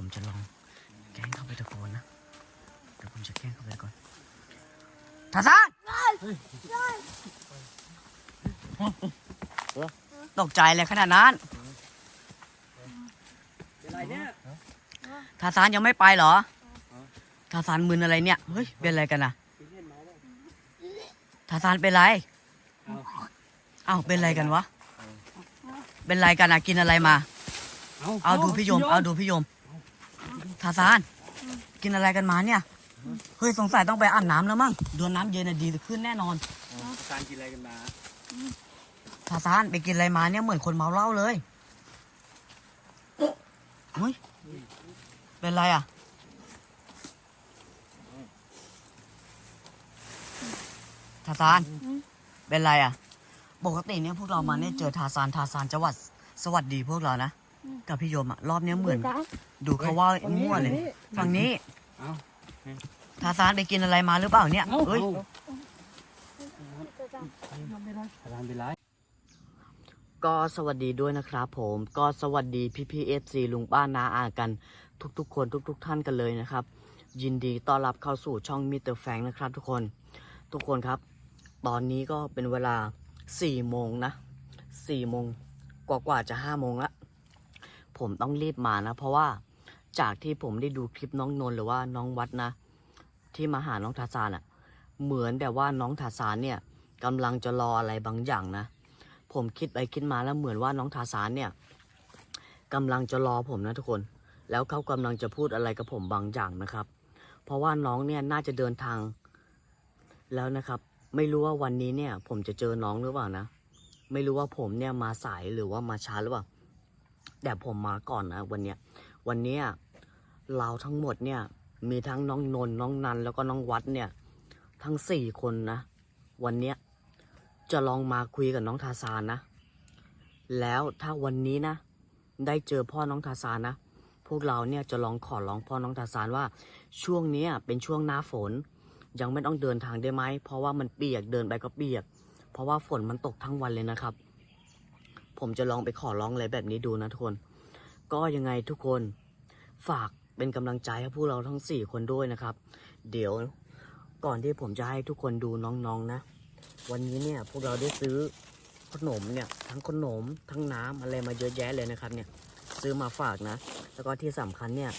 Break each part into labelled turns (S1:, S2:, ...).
S1: ผมจะลองแกล้งเข้าไปตะโกนนะเดี๋ยวผมจะแกล้งเข้าไปก่อนทาซานตกใจเลยขนาดนั้น
S2: เป็นไรเนี่ย
S1: ทาซานยังไม่ไปเหรอทาซานมึนอะไรเนี่ยเฮ้ยเป็นอะไรกันนะทาซานเป็นไรเอ้าเป็นอะไรกันวะเป็นไรกันอะกินอะไรมา เอาดูพี่โยม เอาดูพี่โยมาซาน กินอะไรกันมาเนี่ย เฮ้ยสงสัยต้องไปอาบน้ำแล้วมั้งโดนน้ำเย็นน่ะดีขึ้นแน่นอน
S2: การกินอะไรกันมา
S1: ทาซานไปกินอะไรมาเนี่ยเหมือนคนเมาเหล้าเลยเฮ้ยเป็นไรอะ ทาซาน เป็นไรอะ ปกติเนี่ยพวกเรามาเนี่ยเจอทาซานทาซานจังหวัดสวัสดีพวกเรานะ กับพี่โยมอะรอบเนี้ยเหมือน ดูเขาว่ามั่วเลยฝั่งนี้
S2: เอ้า
S1: ทาซานไปกินอะไรมาหรือเปล่าเนี่ยเฮ้ย
S2: ทานเป็นไร
S1: ก็สวัสดีด้วยนะครับผม ก็สวัสดีพี่พีเอฟซีลุงป้านาอากัน ทุกๆ คนทุกๆท่านกันเลยนะครับ ยินดีต้อนรับเข้าสู่ช่องมิเตอร์แฟงนะครับ ทุกคน ทุกคนครับ ตอนนี้ก็เป็นเวลา4โมงนะ4โมงกว่าๆจะ5โมงละ ผมต้องรีบมานะ เพราะว่าจากที่ผมได้ดูคลิปน้องนนท์หรือว่าน้องวัดนะ ที่มาหาน้องทาซานอะ่ะ เหมือนแต่ว่าน้องทาซานเนี่ยกำลังจะรออะไรบางอย่างนะ ผมคิดไปคิดมาแล้วเหมือนว่าน้องทาสานเนี่ยกำลังจะรอผมนะทุกคน แล้วเขากำลังจะพูดอะไรกับผมบางอย่างนะครับ เพราะว่าน้องเนี่ยน่าจะเดินทาง แล้วนะครับ ไม่รู้ว่าวันนี้เนี่ย ผมจะเจอน้องหรือเปล่านะ ไม่รู้ว่าผมเนี่ยมาสายหรือว่ามาช้าหรือเปล่า แต่ผมมาก่อนนะวันเนี้ยวันเนี้ยเราทั้งหมดเนี่ยมีทั้งน้องนนน้องนันแล้วก็น้องวัดเนี่ย ทั้งสี่คนนะ วันเนี้ยจะลองมาคุยกับน้องทาซานนะ แล้วถ้าวันนี้นะ ได้เจอพ่อน้องทาซานนะ พวกเราเนี่ยจะลองขอร้องพ่อน้องทาซานว่า ช่วงเนี้ยเป็นช่วงหน้าฝน ยังไม่ต้องเดินทางได้ไหมเพราะว่ามันเปียกเดินไปก็เปียก เพราะว่าฝนมันตกทั้งวันเลยนะครับ ผมจะลองไปขอร้องอะไรแบบนี้ดูนะทุกคน ก็ยังไงทุกคนฝากเป็นกำลังใจให้พวกเราทั้งสี่คนด้วยนะครับ เดี๋ยวก่อนที่ผมจะให้ทุกคนดูน้องๆนะวันนี้เนี่ยพวกเราได้ซื้อขนมเนี่ยทั้งขนมทั้งน้ำอะไรมาเยอะแยะเลยนะครับเนี่ยซื้อมาฝากนะ แล้วก็ที่สำคัญเนี่ย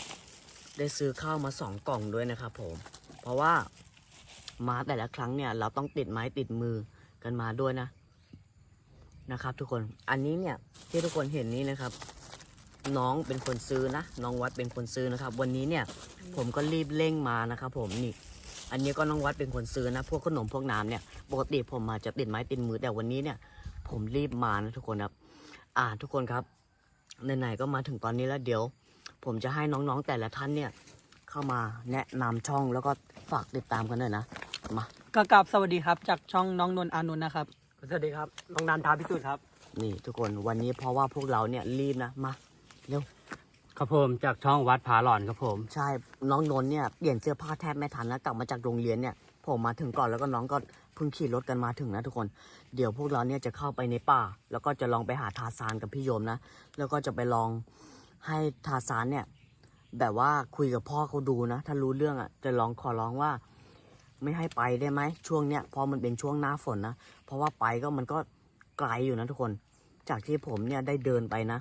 S1: ได้ซื้อข้าวมาสองกล่องด้วยนะครับผม เพราะว่ามาแต่ละครั้งเนี่ยเราต้องติดไม้ติดมือกันมาด้วยนะ นะครับ ทุกคนอันนี้เนี่ยที่ทุกคนเห็นนี้นะครับ น้องเป็นคนซื้อนะน้องวัดเป็นคนซื้อนะครับ วันนี้เนี่ยผมก็รีบเร่งมานะครับผมนี่ อันนี้ก็น้องวัดเป็นคนซื้อนะ พวกขนมพวกน้ำเนี่ยปกติผมมาจะติดไม้ติดมือแต่วันนี้เนี่ย ผมรีบมานะทุกคนครับ อ่าทุกคนครับไหนๆก็มาถึงตอนนี้แล้วเดี๋ยว ผมจะให้น้องๆแต่ละท่านเนี่ย เข้ามาแนะนำช่องแล้วก็ฝากติดตามกันหน่อยนะมา
S3: ก็กราบสวัสดีครับ จากช่องน้องนนท์อานนท์นะครับ
S2: สวัสดีครับน้องนันทาพิสุทธิ์ครับ
S1: นี่ทุกคนวันนี้เพราะว่าพวกเราเนี่ยรีบนะมา
S2: ครับผมจากช่องวัดผาหลอนครับผม
S1: ใช่น้องนนท์เนี่ยเปลี่ยนเสื้อผ้าแทบไม่ทันแล้วกลับมาจากโรงเรียนเนี่ยผมมาถึงก่อนแล้วก็น้องก็เพิ่งขี่รถกันมาถึงนะทุกคน เดี๋ยวพวกเราเนี่ยจะเข้าไปในป่า แล้วก็จะลองไปหาทาซานกับพี่โยมนะ แล้วก็จะไปลองให้ทาซานเนี่ยแบบว่าคุยกับพ่อเขาดูนะ ถ้ารู้เรื่องอะจะลองขอร้องว่า ไม่ให้ไปได้ไหมช่วงเนี้ยพอมันเป็นช่วงหน้าฝนนะเพราะว่าไปก็มันก็ไกลอยู่นะทุกคน จากที่ผมเนี่ยได้เดินไปนะ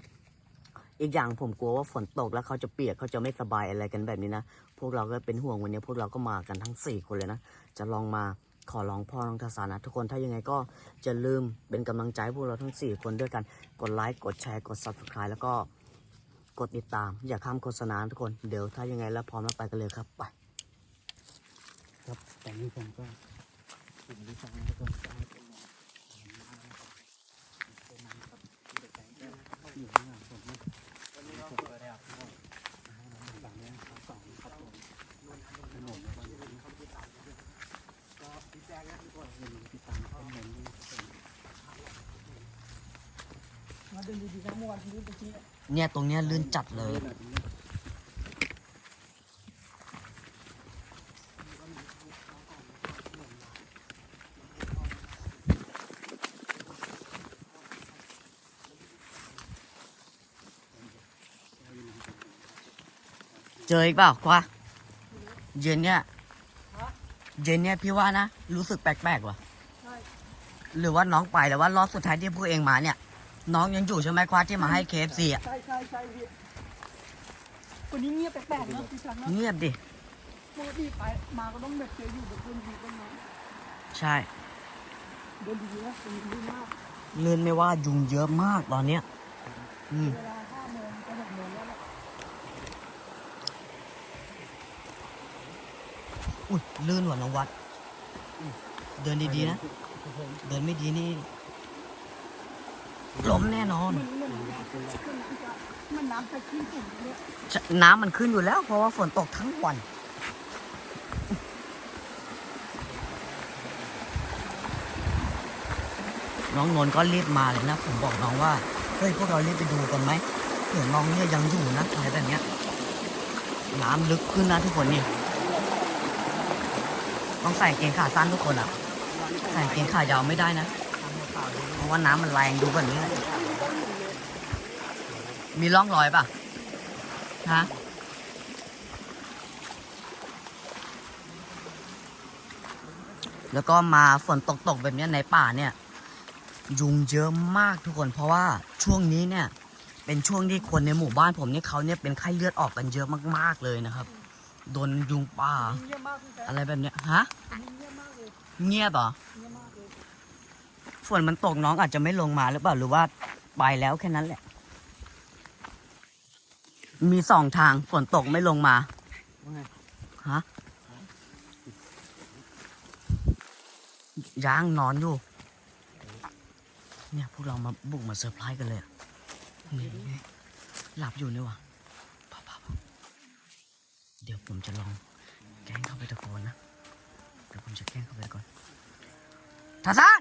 S1: อีกอย่างผมกลัวว่าฝนตกแล้วเขาจะเปียกเขาจะไม่สบายอะไรกันแบบนี้นะพวกเราก็เป็นห่วงวันนี้พวกเราก็มากันทั้งสี่คนเลยนะจะลองมาขอร้องพ่อน้องทาสานะทุกคนถ้ายังไงก็จะลืมเป็นกำลังใจพวกเราทั้งสี่คนด้วยกันกดไลค์กดแชร์กด subscribe แล้วก็กดติดตาม อย่าข้ามโฆษณาทุกคนเดี๋ยวถ้ายังไงแล้วพร้อมแล้วไปกันเลยครับไป
S2: ครับตอนนี้ผมก็ผมได้ฟังแล้วก็อยู่ข้างหลังผมนะผมก็ได้เอาข้าวมาให้น้องฟังเนี่ยสองครับผมขนมแล้วก็อย่างนี้ก็พี่แจ้งนะทุกคนติดตามข้อมูลด้วยครับผม
S3: มาเดินดีๆนะเมื่อวานที่เมื่อกี้
S1: เนี่ยตรงเนี้ยลื่นจัดเลย เจออีกเปล่าควะเย็นเนี่ยเย็นเนี่ยพี่ว่านะรู้สึกแปลกๆว่ะ
S3: ใช่
S1: หรือว่าน้องไปแต่ว่ารอบสุดท้ายที่พวกเองมาเนี่ย น้องยังอยู่ใช่ไหมควะที่มาให้เคฟซีอะ
S3: ใช่ใช่ใช่พี่วันนี้เงียบแปลกๆเนอะพี่ชันเนอะ
S1: เงียบดิ
S3: ปกติไปมาก็ต้องแบบเจออยู่แบบคนดีต้นไม้
S1: ใช่
S3: เดินดีๆนะเป็นดีมาก
S1: เลื่อนไม่ว่ายุงเยอะมากตอนเนี้ย อืม
S3: เวลาห้าโมงจะหกโมงแล้วแหละ
S1: อุ้ยลื่นว่ะน้องวัด เดินดีๆนะ เดินไม่ดีนี่ล้มแน่นอน
S3: มันเหมือนน้ำขึ้นที่จะมันน้ำตะขี้ฝุ่นเนี่ย
S1: น้ำมันขึ้นอยู่แล้ว เพราะว่าฝนตกทั้งวัน น้องนนท์ก็รีบมาเลยนะ ผมบอกน้องว่า เฮ้ยพวกเรารีบไปดูกันไหมเผื่อน้องเนี่ยยังอยู่นะอะไรแบบเนี้ย น้ำลึกขึ้นนะทุกคนนี่ ต้องใส่กางเกงขาสั้นทุกคนอะ ใส่กางเกงขายาวไม่ได้นะ เพราะว่าน้ำมันแรงดูแบบนี้ มีร่องรอยป่ะ ฮะแล้วก็มาฝนตกตกแบบนี้ในป่าเนี่ย ยุงเยอะมากทุกคนเพราะว่าช่วงนี้เนี่ย เป็นช่วงที่คนในหมู่บ้านผมเนี่ยเขาเนี่ยเป็นไข้เลือดออกกันเยอะมากๆเลยนะครับ โดนยุงป่า
S3: เงียบมากพี่แจ๊ค
S1: อะไรแบบเนี้ยฮะ
S3: เงียบมากเลย
S1: เงียบเหรอ
S3: เงียบมากเลย
S1: ฝนมันตกน้องอาจจะไม่ลงมาหรือเปล่าหรือว่าไปแล้วแค่นั้นแหละ มีสองทางฝนตกไม่ลงมา
S2: ว่าไง
S1: ฮะย่างนอนอยู่ เนี่ยพวกเรามาบุกมาเซอร์ไพรส์กันเลยอะนี่ไงหลับอยู่นี่วะพาพาพา เดี๋ยวผมจะลองแกล้งเข้าไปตะโกนนะ เดี๋ยวผมจะแกล้งเข้าไปก่อนทาซาน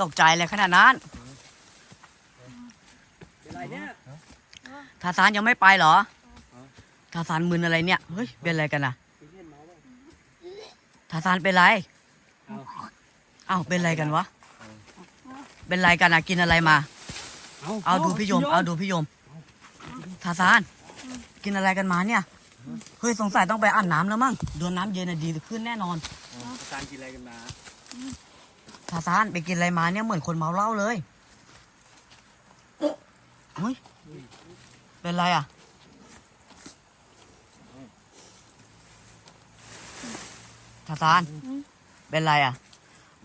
S1: ตกใจเลยขนาดนั้น
S2: เป็นไรเนี่ย
S1: ทาซานยังไม่ไปเหรอทาซานมึนอะไรเนี่ย เฮ้ย เป็นอะไรกันนะทาซานเป็นไร
S2: เอ้า
S1: เป็นอะไรกันวะ เป็นไรกันอะกินอะไรมา
S2: เอา
S1: เอาดูพี่โยม เอาดูพี่โยม ทาซาน กินอะไรกันมาเนี่ย เฮ้ยสงสัยต้องไปอาบน้ำแล้วมั้งโดนน้ำเย็นอะดีขึ้นแน่นอน
S2: การกินอะไรกันมา
S1: ทาซานไปกินอะไรมาเนี่ยเหมือนคนเมาเหล้าเลยเฮ้ยเป็นไรอะ ทาซาน เป็นไรอะ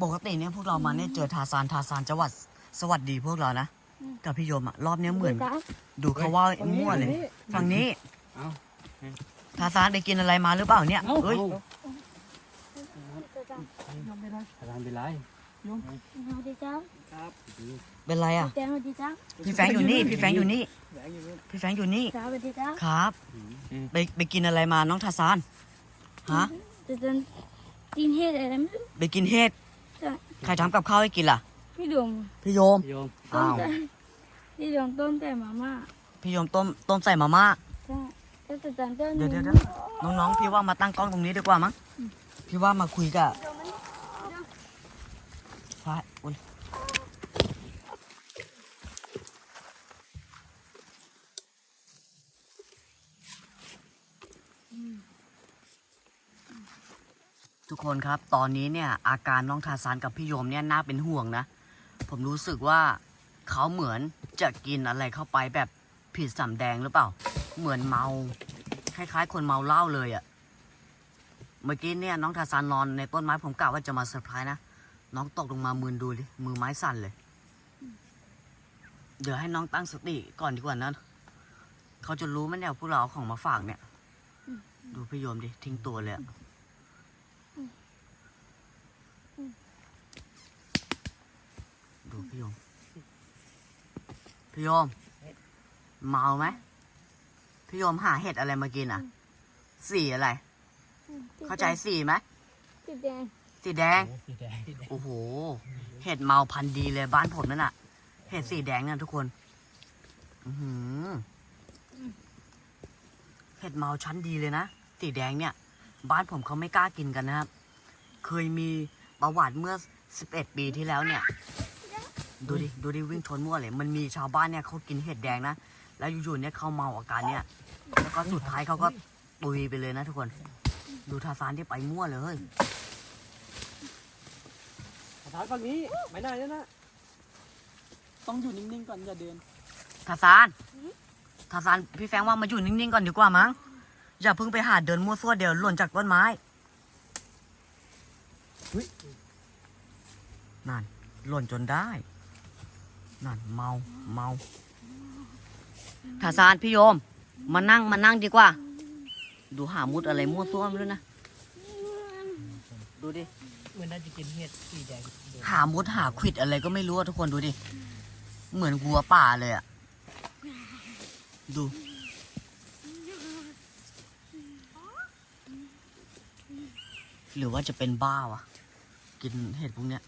S1: ปกติเนี่ยพวกเรามาเนี่ยเจอทาซานทาซานจังหวัดสวัสดีพวกเรานะ กับพี่โยมอะรอบเนี้ยเหมือน ดูเขาว่ามั่วเลยฝั่งนี้
S2: เอา
S1: ทาซานไปกินอะไรมาหรือเปล่าเนี่ย
S2: เอา
S1: เฮ้ย
S3: ยอมไม่ได้
S2: อาจารย์เป็นไร
S4: สวัสดีจ้า
S2: ครับ
S1: เป็นไรอะ
S4: แตงสวัสดีจ้า
S1: พี่แฟรงค์อยู่นี่ พี่แฟรงค์อยู่นี่
S2: แหวนอยู่นี่
S1: พี่แฟรงค์อยู่นี่
S4: สวัสดีจ้า
S1: ครับไปไปกินอะไรมาน้องทาซานฮะ
S4: จะจะกินเห็ดอะไรไม่รู้
S1: ไปกินเห็ด
S4: จ้ะ
S1: ใครทำกับข้าวให้กินล่ะ
S4: พี่ดวง
S1: พี่โยม
S2: พี่โยม
S4: ต้
S1: อ้านว
S4: แต่พี่ดวงต้นแต่มาม่า
S1: พี่โยมต้มต้มใส่มาม่า
S4: จ้าแล้วแต่จันเจ้าห
S1: เดี๋
S4: นู
S1: ยวเดี๋ยวเดี๋ยวน้องๆ พี่ว่ามาตั้งกล้องตรงนี้ดีกว่ามั้ง พี่ว่ามาคุยกับพระอุ๊ยทุกคนครับ ตอนนี้เนี่ยอาการน้องทาซานกับพี่โยมเนี่ยน่าเป็นห่วงนะ ผมรู้สึกว่าเขาเหมือนจะกินอะไรเข้าไปแบบผิดสำแดงหรือเปล่า เหมือนเมา คล้ายๆ คนเมาเหล้าเลยอะ่ะ เมื่อกี้เนี่ยน้องทาซานนอนในต้นไม้ผมกะว่าจะมาเซอร์ไพรส์นะ น้องตกลงมามืนดูดิมือไม้สั่นเลย เดี๋ยวให้น้องตั้งสติก่อนดีกว่านะเขาจะรู้ไหมเนี่ยพวกเราเอาของมาฝากเนี่ย ดูพยมดิทิ้งตัวเลยอะ ดูพี่โยม พี่โยม เมาไหม พี่โยมหาเห็ดอะไรมากินอะ สีอะไร เข้าใจสีไหม
S4: สีแดง
S1: สีแดง
S2: สีแดง
S1: โอ้โห เห็ดเมาพันธุ์ดีเลยบ้านผมนั่นน่ะ เห็ดสีแดงนั่นทุกคนอือหือเห็ดเมาชั้นดีเลยนะ สีแดงเนี่ย บ้านผมเขาไม่กล้ากินกันนะครับ เคยมีประวัติเมื่อ11ปีที่แล้วเนี่ย ดูดิดูดิวิ่งชนมั่วเลยมันมีชาวบ้านเนี่ยเขากินเห็ดแดงนะแล้วอยู่ๆเนี่ยเขาเมาอาการเนี่ยแล้วก็สุดท้ายเขาก็ตุยไปเลยนะทุกคน ดูทาซานที่ไปมั่วเลย
S2: ทางฝั่งนี้ไม่ได้แล้วนะ
S3: ต้องอยู่นิ่งๆก่อนอย่าเดิน
S1: ทาซานทาซานพี่แฟรงค์ว่ามาอยู่นิ่งๆก่อนดีกว่ามั้งอย่าเพิ่งไปหาเดินมั่วซั่วเดี๋ยวหล่นจากต้นไม้นั่นหล่นจนได้ นั่นเมาเมาทาซานพี่โยม มานั่งมานั่งดีกว่า ดูหามุดอะไรมั่วซั่วไม่รู้นะ ดูดิ
S3: เหมือนน่าจะกินเห็ดสีแดง
S1: หามุดหาขวิดอะไรก็ไม่รู้อะทุกคนดูดิ เหมือนวัวป่าเลยอะดู หรือว่าจะเป็นบ้าวะกินเห็ดพวกเนี้ย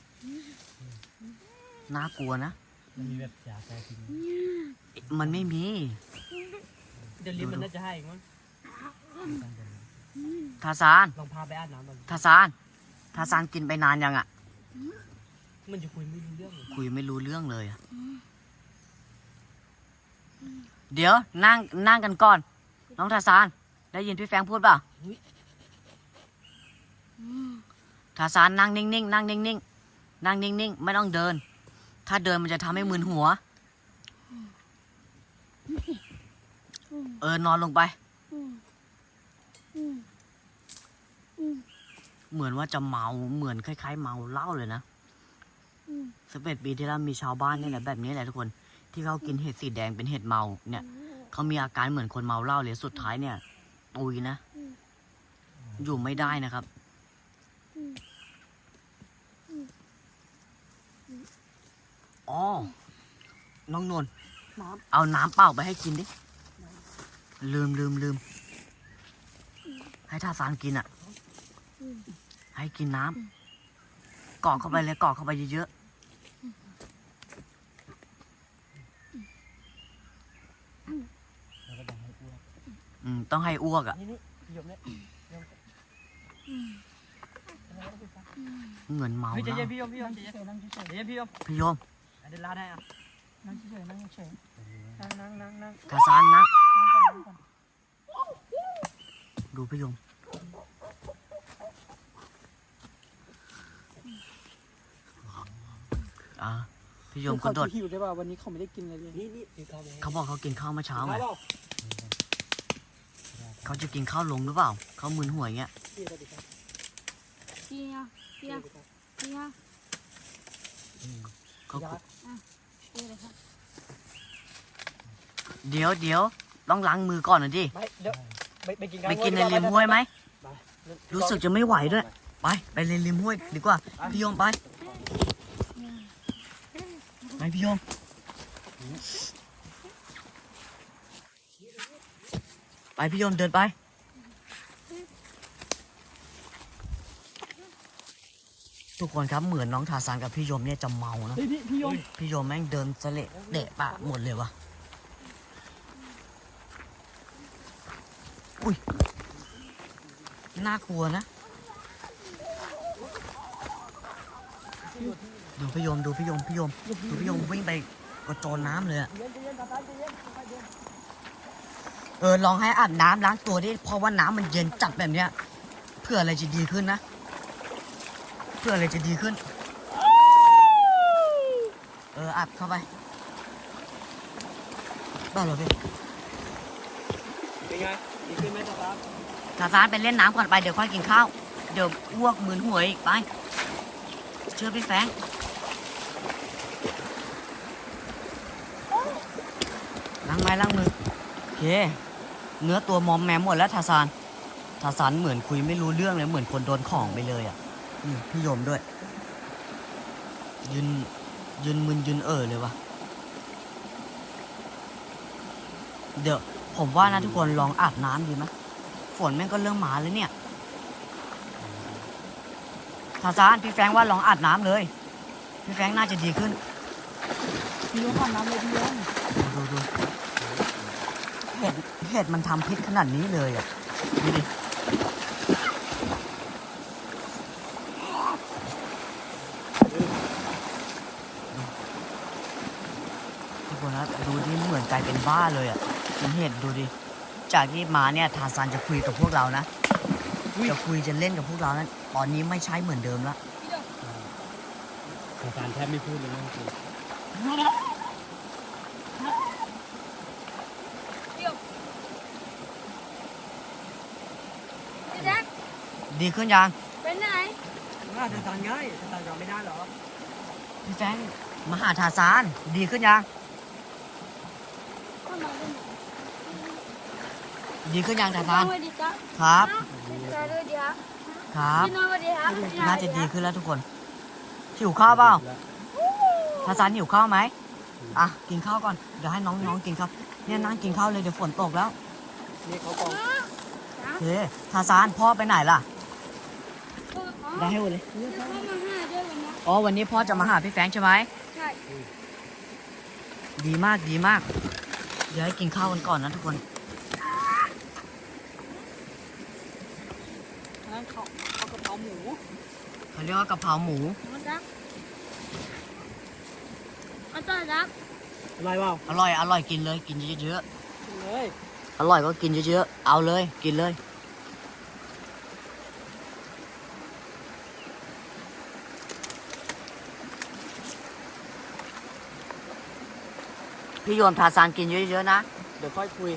S1: น่ากลัวนะ
S2: มันมีแบบยาแก้พิษ
S1: มันไม่มี
S3: เดี๋ยวลิ้นมันน่าจะให้อีกมั้ง
S1: ทาซาน
S3: ลองพาไปอาบน้ำมัน
S1: ทาซานทาซานกินไปนานยังอะ
S3: มันจะคุยไม่รู้เรื่องเลย
S1: คุยไม่รู้เรื่องเลยอะเดี๋ยวนั่งนั่งกันก่อน น้องทาซานได้ยินพี่แฟรงค์พูดเปล่าทาซานนั่งนิ่งๆนั่งนิ่งๆนั่งนิ่งๆไม่ต้องเดิน ถ้าเดินมันจะทำให้มึนหัว เออนอนลงไป เหมือนว่าจะเมาเหมือนคล้าย ๆ เมาเหล้าเลยนะสิบเอ็ดปีที่แล้วมีชาวบ้านนี่แหละแบบนี้แหละทุกคน ที่เขากินเห็ดสีแดงเป็นเห็ดเมา เนี่ยเขามีอาการเหมือนคนเมาเหล้าเลยสุดท้ายเนี่ยตุยนะอยู่ไม่ได้นะครับ อ๋อ น้องนวล
S3: น้
S1: เอาน้ำเปล่าไปให้กินดิ ลืมลืมลืม ให้ท่าสารกินอะ ให้กินน้ำกรอกเข้าไปเลยกรอกเข้าไปเยอะ
S2: แล้วก็ดังให้อ้วก
S1: ๆอืมต้องให้อ้วกอะ
S3: นี่นี่พี่ยมเนี่ย
S1: เหมือนเมา
S3: เฮ้ยใจ
S1: แล้ว
S3: เย็นพี่ยมพี่ยมใจเย็นนั่งเฉยใจเย็นพี่ยม
S1: พี่โยม
S3: เดี๋ยวลาได้อะนั่งเฉยนั่งเฉยนั่งนั่งนั่งนั่ง
S1: ทาสานนะ
S3: นั่งก่อนนั่งก่อน
S1: ดูพี่โยมอ่าพี่โยมก็โดด
S3: หิวใช่ป่ะวันนี้เขาไม่ได้กินอะไรเลย
S2: นี่นี่คือเขาไหม
S1: เขาบอกเขากินข้าวเมื่อเช้าไง
S2: เปล่า
S1: เขาจะกินข้าวลงหรือเปล่า เขามึนหัวอย่างเงี้ย
S2: พี่สวัสดีครับ
S4: พี่อะพี่
S2: พี่
S4: อะ
S2: สวัสดีครับ
S4: พี่อะ
S1: เขา
S2: ยา
S4: พี่เลยครับ
S1: เดี๋ยวเดี๋ยวต้องล้างมือก่อนนะดิ
S2: ไม่เดี๋ยวไปไปกินกัน
S1: ไปกินในริมห้วยไหม
S2: ไป
S1: รู้สึกจะไม่ไหวด้วย ไปไปในริมห้วยดีกว่า พี่โยมไปไปพี่โยมไปพี่โยมเดินไป ทุกคนครับเหมือนน้องทาซานกับพี่โยมเนี่ยจะเมานะ
S3: เฮ้ยพี่พี่ยม
S1: พี่โยมแม่งเดินเสละเดะปะหมดเลยวะอุ้ยน่ากลัวนะดูพี่โยมดูพี่โยมพี่โยมดูพี่โยมวิ่งไปกระโจนน้ำเลยอะเออลองให้อาบน้ำล้างตัวดิเพราะว่าน้ำมันเย็นจัดแบบเนี้ยเพื่ออะไรจะดีขึ้นนะเพื่ออะไรจะดีขึ้น เออ อัดเข้าไป ได้เหรอพี่
S2: เป็นไง ดีขึ้นไหมครับ
S1: ทาซานไปเล่นน้ำก่อนไป เดี๋ยวค่อยกินข้าว เดี๋ยวอ้วกมืนหัวอีกไป เชื่อพี่แฟรงค์ล้างไม้ล้างมือโอเค เนื้อตัวมอมแมมหมดแล้วทาซานทาซานเหมือนคุยไม่รู้เรื่องเลยเหมือนคนโดนของไปเลยอะ นี่พี่โยมด้วย ยืนยืนมึนยืนเออเลยวะเดี๋ยวผมว่านะทุกคนลองอาบน้ำดีไหมฝนแม่งก็เริ่มมาแล้วเนี่ยทาซานพี่แฟรงค์ว่าลองอาบน้ำเลย พี่แฟรงค์น่าจะดีขึ้น
S3: พี่ยมอาบน้ำเลยพี่ยม
S1: ดูดูเห็ดเห็ดมันทำพิษขนาดนี้เลยอะดูดิ พ คนนะดูดิ เหมือนกลายเป็นบ้าเลยอะเป็นเหตุดูดิ จากที่มาเนี่ยทาซานจะคุยกับพวกเรานะ จะคุยจะเล่นกับพวกเรานะตอนนี้ไม่ใช่เหมือนเดิมละ
S2: สงสารแทบไม่พูดเลยนะจริง
S4: พี่แจ๊ค
S1: ดีขึ้นยัง
S4: เป็นไหน
S3: ว่าจะตานง่ายจะตานยอมไม่ได้เหรอ
S1: พี่แฟงมาหาทาซาน ดีขึ้นยัง
S4: เข้ามาเป็นไหน
S1: ดีขึ้นยังทา
S4: ส
S1: ซาน
S4: วัสดีครับ
S1: ครับ
S4: สวัสดีครับ
S1: ครับ
S4: พี่น้องสวัสดีครับ
S1: น่าจะดีขึ้นแล้วทุกคนหิวข้าวเปล่าทาซานหิวข้าวไหมอะกินข้าวก่อนเดี๋ยวให้น้องๆกินข้าวเนี่ยนั่งกินข้าวเลยเดี๋ยวฝนตกแล้ว
S2: นี่เขากอง
S1: โอเคทาซานพ่อไปไหนล่ะ
S4: อ๋อ
S1: ได้ให้หมดเลย
S4: จะเข้ามาห้าด้วยวันนี้
S1: อ๋อวันนี้พ่อจะมาหาพี่แฟงใช่ไหม
S4: ใช่
S1: ดีมากดีมาก เดี๋ยวให้กินข้าวกันก่อนนะทุกคน
S3: นั่นเขาเขากระเพราหมู
S1: เขาเรียกว่ากะเพราหมู
S4: มาจักมาต่อจัก
S2: อะไรเปล่า
S1: อร่อยอร่อยกินเลย กินเยอะ
S3: กินเลย
S1: ๆอร่อยก็กินเยอะๆเอาเลยกินเลย พี่โยมทาซานกินเยอะๆนะ เดี๋ยวค่อยคุย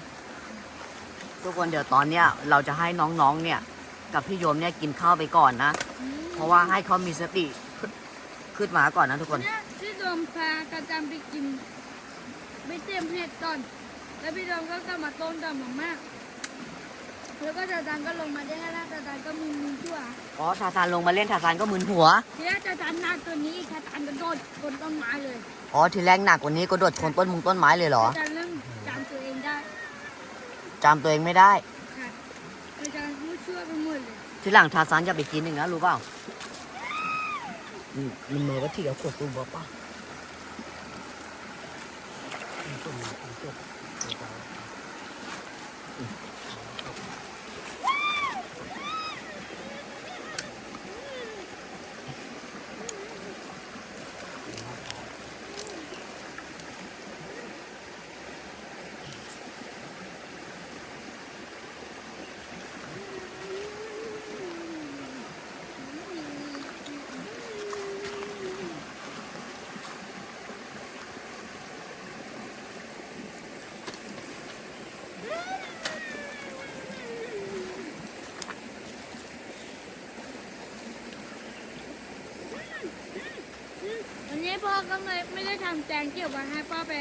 S1: ทุกคนเดี๋ยวตอนเนี้ยเราจะให้น้องๆเนี่ย กับพี่โยมเนี่ยกินข้าวไปก่อนนะ เพราะว่าให้เขามีสติขึ้นขึ้นมาก่อนนะทุกคน
S4: เนี่ยพี่โดมพากระจำไปกินไปเตรียมเห็ดก่อน แล้วพี่โดมก็กลับมาต้มดำมากแล้วก็จาจันก็ลงมาได้แค่แล้วจาจันก็มี อชั่ว
S1: อ๋อทาซานลงมาเล่นทาซานก็มึนหัว
S4: ทีแรกจาจันหน้าตัวนี้จาจันกระโดดบนต้นไม้เลย
S1: อ๋อทีแรกหนักกว่านี้ก็โดดชนต้นมุงต้นไม้เลยเหรอ
S4: จาจันเริ่มจำตัวเองได้
S1: จำตัวเองไม่ได้
S4: ค่ะจาจันมือชั่วไปหมดเลย
S1: ทีหลังทาซานอย่าไปกินหนึ่งนะรู้เปล่าอืมมันมือก็ที่เอาขวดตูบอกป่ะ
S2: ต้นไม้ต้นจบ
S4: วันนี้พ่อก็ไม่ไม่ได้ ทำแจงเกี่ยวกับให้พ่อไป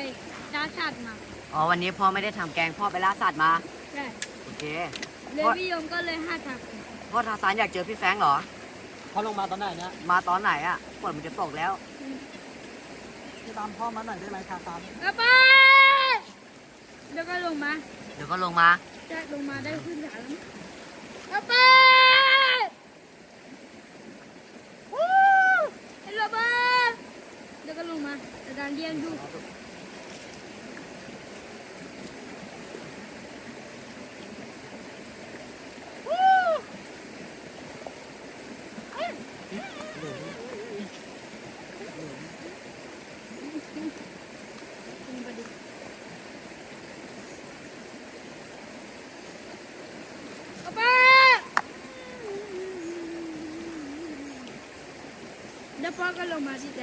S4: ด้าชัดมา
S1: อ๋อวันนี้พ่อไม่ได้ทำแกงพ่อไปล่าสัตว์มา
S4: ใช่
S1: โอเค
S4: เลยพี่ยมก็เลยห้าท
S1: พ่อทาซานอยากเจอพี่แฟรงค์เหรอ
S3: เขาลงมาตอนไหนเนี่ย
S1: มาตอนไหนอะฝนมันจะตกแล้ว
S3: พี่ตามพ่อมาหน่อยได้ไหมทาตามำ
S4: กระไปแล้วก็ลงมา
S1: เดี๋ยวก็ลงมา
S4: จะลงมาได้ขึ้นฐานแล้วกระไปวู้ไอ้ระเบิดแล้วก็ลงมา แต่ดันเรี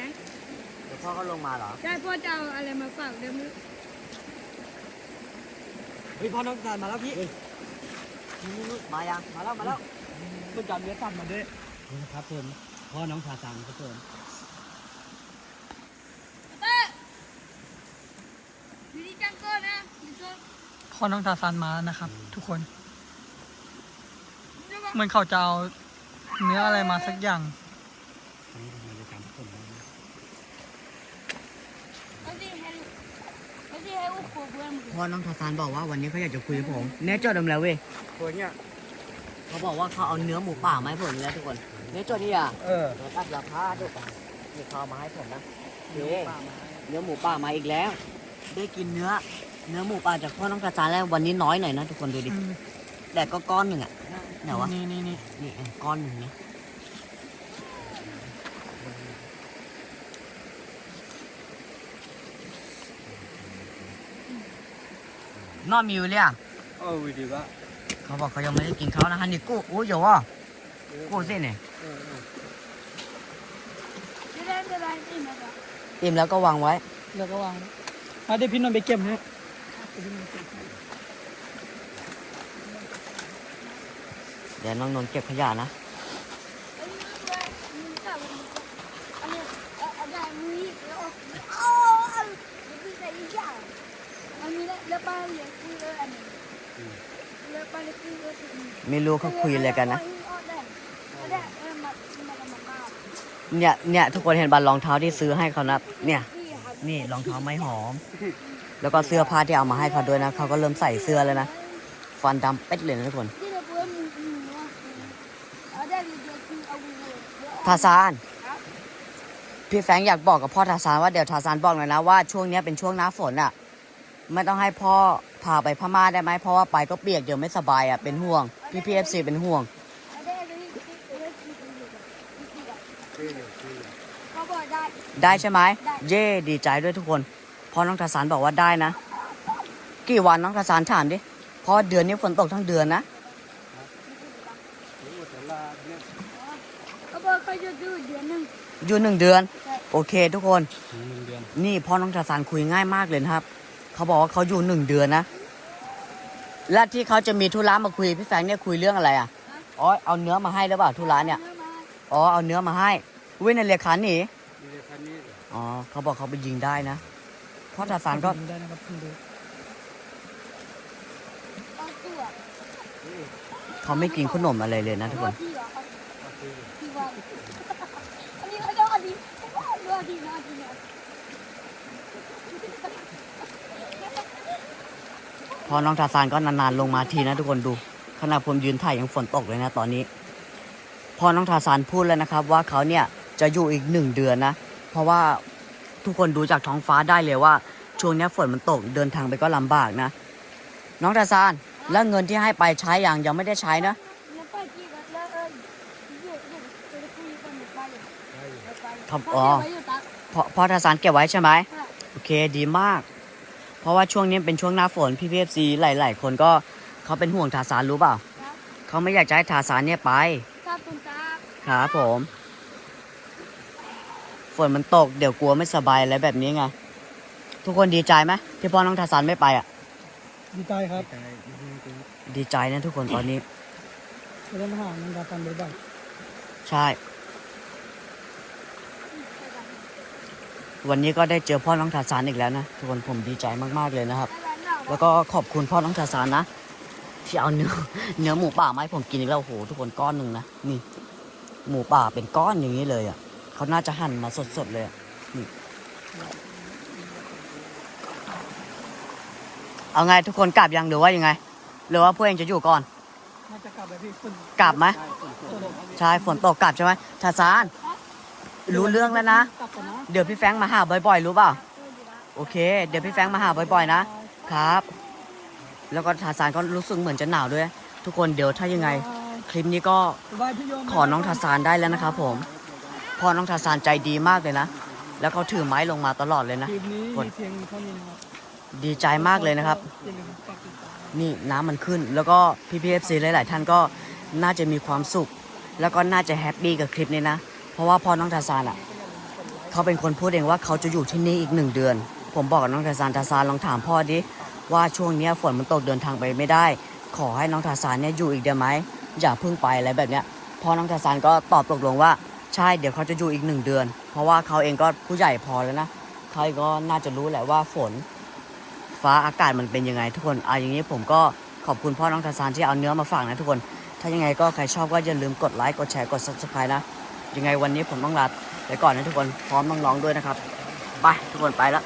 S4: ย พ่อก็ลงมาสิแจ๊ค
S1: เดี๋ยวพ่อก็ลงมาเหรอ
S4: ได้พ่อจะเอาอะไรมาฝากเดี๋ยวมึง
S3: เฮ้ยพ่อน้องตานมาแล้วพี่
S1: นี่ๆๆมายัง
S3: มาแล้ว มาแล้วเพิ่งจับเนื้อสัตว์มาด้วย
S2: นี่นะครับผมพ่อน้องทาซังครับผม
S4: เต้อยู่ที่จังเกิลนะอยู่ตัว
S3: พ่อน้องทาซานมาแล้วนะครับ ทุกคน
S4: เดี๋ยวก่อน
S3: เหมือนเขาจะเอาเนื้ออะไรมาสักอย่าง
S2: อันนี้ทำไมจะจำผมได้นะ
S4: เอาสิให้เอาสิให้อุปโภค เพื่อนมึง
S1: พ่อน้องทาซานบอกว่าวันนี้เขาอยากจะคุยกับผมแน่จอดมแล้วเว้ย
S3: ตัวเนี้ย
S1: เขาบอกว่าเขาเอาเนื้อหมูป่ามาให้ผมแล้วทุกคนเนื้อจอนี่อะ
S3: เออ
S1: เราตัดราคาด้วยนี่เขาเอามาให้ผมนะเย้เนื้อหมูป่ามาอีกแล้ว ได้กินเนื้อ เนื้อหมูป่าจากพ่อน้องทาซานแล้ววันนี้น้อยหน่อยนะทุกคนดูดิ
S3: อืม
S1: แต่ก็ก้อนหนึ่งอะไหนวะ
S3: นี่นี่นี่
S1: นี่เออก้อนหนึ่งนะ นอนมีอยู่เลยอะ
S2: เออวิดีว่า
S1: เขาบอกเขายังไม่ได้กินข้าวนะฮันนี่กู้อู้อยู่อะกู้สิเนี่ย
S2: เออเออ
S4: จะได้จะได้อิ่มแล้วก็
S1: อิ่มแล้วก็วางไว้
S3: แล้วก็วางมาเดี๋ยวพี่นนท์ไปเก็บให้
S1: เดี๋ยวน้องนนท์เก็บขยะนะ
S4: เอ้ยด้วยมึงกลับมาดีกว่าอันนี้เอ่ออันนี้มือแล้วโอ้เอาเดี๋ยวพี่ใส่อีกอย่างอันนี้แล้วแล้วป้าเลี้ยงคุยเลยอันนี้แล้วป้าเลี้ยงคุยเลยอันนี้
S1: ไม่รู้เขาคุยอะไรกันนะ
S4: เนี่
S1: ยเนี่ยทุกคนเห็นบัตรรองเท้าที่ซื้อให้เขานะเนี่ย นี่รองเท้าไม้หอม แล้วก็เสื้อผ้าที่เอามาให้เขาด้วยนะเขาก็เริ่มใส่เสื้อแล้วนะฟันดำเป็ดเลยนะทุกคนทาซานพี่แฟงอยากบอกกับพ่อทาซานว่าเดี๋ยวทาซานบอกหน่อยนะว่าช่วงนี้เป็นช่วงหน้าฝนอะไม่ต้องให้พ่อพาไปพม่าได้ไหมเพราะว่าไปก็เปียกเดี๋ยวไม่สบายอะเป็นห่วง พี่พีเอฟซีเป็นห่วง
S4: เขาบอกได้
S1: ได้ใช่ไหม
S4: ได้
S1: เย่ดีใจด้วยทุกคนเพราะน้องทาสานบอกว่าได้นะ กี่วันน้องทาสานถามดิเพราะเดือนนี้ฝนตกทั้งเดือนนะ
S2: รู้แต่ละเนี่ย
S4: เขาบอกเขาจะดูเดือนหนึ่ง
S1: อยู่หนึ่งเดือน
S4: ใช่
S1: โอเคทุกคน
S2: ถึงหนึ่งเดือน
S1: นี่พ่อน้องทาสานคุยง่ายมากเลยนะครับ เขาบอกว่าเขาอยู่หนึ่งเดือนนะ และที่เขาจะมีธุระมาคุยพี่แฟรงค์เนี่ยคุยเรื่องอะไรอะอ๋อเอาเนื้อมาให้หรือเปล่าธุระเนี่ยอ๋อเอาเนื้อมาให้เว้ยในเรียกขันหนี
S2: มีแต่คันนี้
S1: อ๋อเขาบอกเขาไปยิงได้นะพ่อทาสานก็
S3: ได้นะครับคุณดู
S4: เอาตัว
S1: เขาไม่กินขนมอะไรเลยนะทุกคน
S4: ที่เหรอ
S2: ก็คือ
S4: ที่ว่าอันนี้เขาจะอันนี้ว่าดีนะดีนะ
S1: พอน้องทาซานก็นานๆลงมาทีนะทุกคนดูขณะผมยืนถ่ายยังฝนตกเลยนะตอนนี้ พอน้องทาซานพูดแล้วนะครับ ว่าเขาเนี่ยจะอยู่อีกหนึ่งเดือนนะ เพราะว่าทุกคนดูจากท้องฟ้าได้เลยว่าช่วงเนี้ยฝนมันตกเดินทางไปก็ลำบากนะ น้องทาซานแล้วเงินที่ให้ไปใช้อย่างยังไม่ได้ใช้นะ
S4: แล้วไปที่วัดแล้วเอออยู่อยู่จะคุยกันหรือไป
S2: ได้อยู่
S1: ครับ
S4: อ๋
S1: อ๋
S4: อ
S1: อ
S4: ไปอยู่ตัก
S1: พอพอทาซานเก็บไว้ใช่ไหม
S4: ค่ะ
S1: โอเคดีมาก เพราะว่าช่วงนี้เป็นช่วงหน้าฝนพี่พีเอฟซีหลาย ๆ คนก็เขาเป็นห่วงทาซานรู้เปล่า
S4: ครับ
S1: เขาไม่อยากจะให้ทาซานเนี่ยไป
S4: ถ้าคุณตา
S1: ครับผม ฝนมันตกเดี๋ยวกลัวไม่สบายอะไรแบบนี้ไงทุกคนดีใจไหมที่พ่อน้องทาสานไม่ไปอะ
S3: ดีใจครับ
S2: ใจดีจริง
S1: ดีใจนะทุกคนตอนนี้
S3: จะได้มาหามันดาฟันบ่อย
S1: ใช่ วันนี้ก็ได้เจอพ่อน้องทาสานอีกแล้วนะทุกคนผมดีใจมากๆเลยนะครับ แล้วก็ขอบคุณพ่อน้องทาสานนะ ที่เอาเนื้อเนื้อหมูป่ามาให้ผมกินอีกแล้วโอ้โหทุกคนก้อนหนึ่งนะนี่หมูป่าเป็นก้อนอย่างนี้เลยอะเขาน่าจะหั่นมาสดๆเลยอะนี่เอาไงทุกคนกลับยังหรือว่ายังไง หรือว่าพวกเองจะอยู่ก่อน
S3: ๆน่าจะกลับไปพี่ฝุ่น
S1: กลับไหม
S3: ฝุ่น
S1: ใช่ฝนตกกลับใช่ไหมทาสาน รู้เรื่องแล้วนะ
S3: กลับก่อนนะ
S1: เดี๋ยวพี่แฟรงค์มาหาบ่อยๆ รู้เปล่า โอเค เดี๋ยวพี่แฟรงค์มาหาบ่อยๆ นะครับ แล้วก็ทาสานก็รู้สึกเหมือนจะหนาวด้วย ทุกคนเดี๋ยวถ้ายังไง คลิปนี้ก็
S3: สบายพี่โยม
S1: ขอน้องทาสานได้แล้วนะครับผมเพ่อน้องทาสานใจดีมากเลยนะ แล้วเขาถือไม้ลงมาตลอดเลยนะ
S3: คลิปนี้
S1: กด
S3: มีเพียงเท่านี้นะครับ
S1: ดีใจมากเลยนะครับ
S3: อย่าลืมฝากติดตาม
S1: นี่น้ำมันขึ้น แล้วก็พี่พีเอฟซีหลาย ๆ ท่านก็น่าจะมีความสุข แล้วก็น่าจะแฮปปี้กับคลิปนี้นะ เพราะว่าพ่อน้องทาซานอะเขาเป็นคนพูดเองว่าเขาจะอยู่ที่นี่อีกหนึ่งเดือน ผมบอกกับน้องทาซานทาซานลองถามพ่อดิว่าช่วงนี้ฝนมันตกเดินทางไปไม่ได้ ขอให้น้องทาซานเนี่ยอยู่อีกเดือนไหมอย่าเพิ่งไปอะไรแบบเนี้ยพ่อน้องทาซานก็ตอบตกลงว่าใช่เดี๋ยวเขาจะอยู่อีกหนึ่งเดือน เพราะว่าเขาเองก็ผู้ใหญ่พอแล้วนะเขาก็น่าจะรู้แหละว่าฝน ฟ้าอากาศมันเป็นยังไงทุกคนเอาอย่างนี้ผมก็ขอบคุณพ่อน้องทาซานที่เอาเนื้อมาฝากนะทุกคน ถ้ายังไงก็ใครชอบก็อย่าลืมกดไลค์กดแชร์กด subscribe นะ ยังไงวันนี้ผมต้องลาไปก่อนนะทุกคนพร้อมน้องๆด้วยนะครับ ไปทุกคนไปแล้ว